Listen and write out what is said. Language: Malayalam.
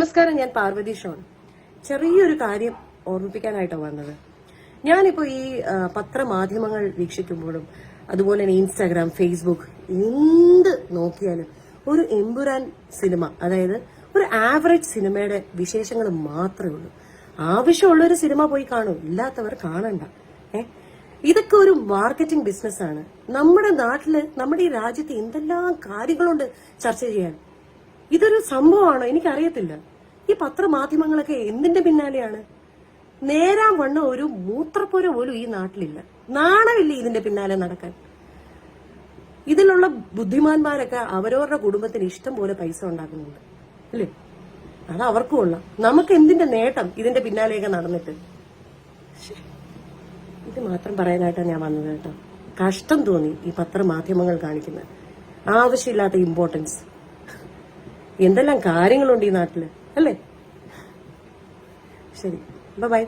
നമസ്കാരം ഞാൻ പാർവതി ഷോൺ. ചെറിയൊരു കാര്യം ഓർമ്മിപ്പിക്കാനായിട്ടാണ് വന്നത്. ഞാനിപ്പോൾ ഈ പത്രമാധ്യമങ്ങൾ വീക്ഷിക്കുമ്പോഴും അതുപോലെ തന്നെ ഇൻസ്റ്റാഗ്രാം ഫേസ്ബുക്ക് എന്ത് നോക്കിയാലും ഒരു എമ്പുരാൻ സിനിമ അതായത് ഒരു ആവറേജ് സിനിമയുടെ വിശേഷങ്ങൾ മാത്രമേ ഉള്ളൂ. ആവശ്യമുള്ളൊരു സിനിമ പോയി കാണൂ ഇല്ലാത്തവർ കാണണ്ട. ഏ? ഇതൊക്കെ ഒരു മാർക്കറ്റിംഗ് ബിസിനസ്സാണ്. നമ്മുടെ നാട്ടിൽ നമ്മുടെ ഈ രാജ്യത്ത് എന്തെല്ലാം കാര്യങ്ങളുണ്ട് ചർച്ച ചെയ്യാൻ? ഇതൊരു സംഭവമാണോ? എനിക്കറിയത്തില്ല. ഈ പത്രമാധ്യമങ്ങളൊക്കെ എന്തിന്റെ പിന്നാലെയാണ്? നേരാൻ വണ്ണ ഒരു മൂത്രപ്പുര പോലും ഈ നാട്ടിലില്ല. നാണമില്ല ഇതിന്റെ പിന്നാലെ നടക്കാൻ? ഇതിലുള്ള ബുദ്ധിമാന്മാരൊക്കെ അവരവരുടെ കുടുംബത്തിന് ഇഷ്ടം പോലെ പൈസ ഉണ്ടാക്കുന്നുണ്ട്. അല്ലേ? അത് അവർക്കും കൊള്ളാം. നമുക്ക് എന്തിന്റെ നേട്ടം ഇതിന്റെ പിന്നാലെയൊക്കെ നടന്നിട്ട്. ഇത് മാത്രം പറയാനായിട്ടാണ് ഞാൻ വന്നത് കേട്ടോ. കഷ്ടം തോന്നി ഈ പത്രമാധ്യമങ്ങൾ കാണിക്കുന്നത്. ആവശ്യമില്ലാത്ത ഇമ്പോർട്ടൻസ് എന്തെല്ലാം കാര്യങ്ങളുണ്ട് ഈ നാട്ടിൽ? അല്ലേ? ശരി. ബൈ